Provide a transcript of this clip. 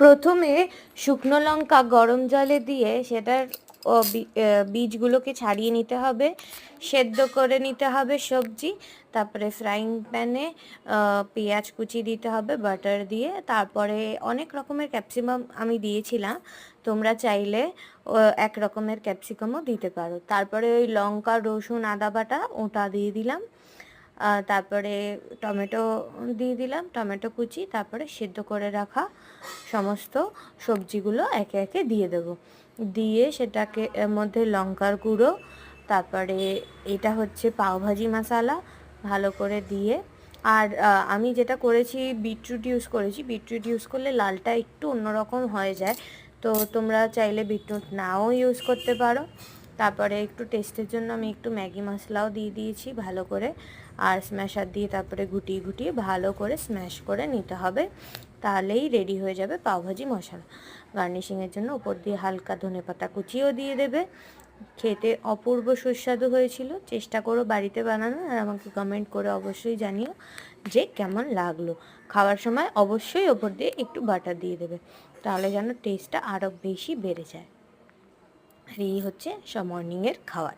প্রথমে শুকনো লঙ্কা গরম জলে দিয়ে সেটার, ও বীজগুলোকে ছাড়িয়ে নিতে হবে। সেদ্ধ করে নিতে হবে সবজি, তারপরে ফ্রাইং প্যানে পেঁয়াজ কুচি দিতে হবে বাটার দিয়ে। তারপরে অনেক রকমের ক্যাপসিকাম আমি দিয়েছিলাম। তোমরা চাইলে এক রকমের ক্যাপসিকামও দিতে পারো। তারপরে ওই লঙ্কা, রসুন, আদা বাটা ওটা দিয়ে দিলাম। তারপরে টমেটো দিয়ে দিলাম, টমেটো কুচি, তারপরে সেদ্ধ করে রাখা সমস্ত সবজিগুলো একে একে দিয়ে দেব। দিয়ে সেটাকে এর মধ্যে লঙ্কার গুঁড়ো, তারপরে এটা হচ্ছে পাওভাজি মশলা, ভালো করে দিয়ে। আর আমি যেটা করেছি, বিটরুট ইউজ করেছি। বিটরুট ইউজ করলে লালটা একটু অন্যরকম হয়ে যায়। তো তোমরা চাইলে বিটরুট নাও ইউজ করতে পারো। তারপরে একটু টেস্টের জন্য আমি একটু ম্যাগি মশলাও দিয়ে দিয়েছি ভালো করে। আর স্ম্যাশার দিয়ে তারপরে গুটিয়ে গুটিয়ে ভালো করে স্ম্যাশ করে নিতে হবে। তাহলেই রেডি হয়ে যাবে পাওভাজি মশলা। গার্নিশিংয়ের জন্য উপর দিয়ে হালকা ধনেপাতা কুচিও দিয়ে দেবে। খেতে অপূর্ব সুস্বাদু হয়েছিল। চেষ্টা করো বাড়িতে বানানো আর আমাকে কমেন্ট করে অবশ্যই জানিও যে কেমন লাগল। খাওয়ার সময় অবশ্যই ওপর দিয়ে একটু বাটার দিয়ে দেবে। তাহলে যেন টেস্টটা আরও বেশি বেড়ে যায়। আর এই হচ্ছে সব মর্নিংয়ের খাবার।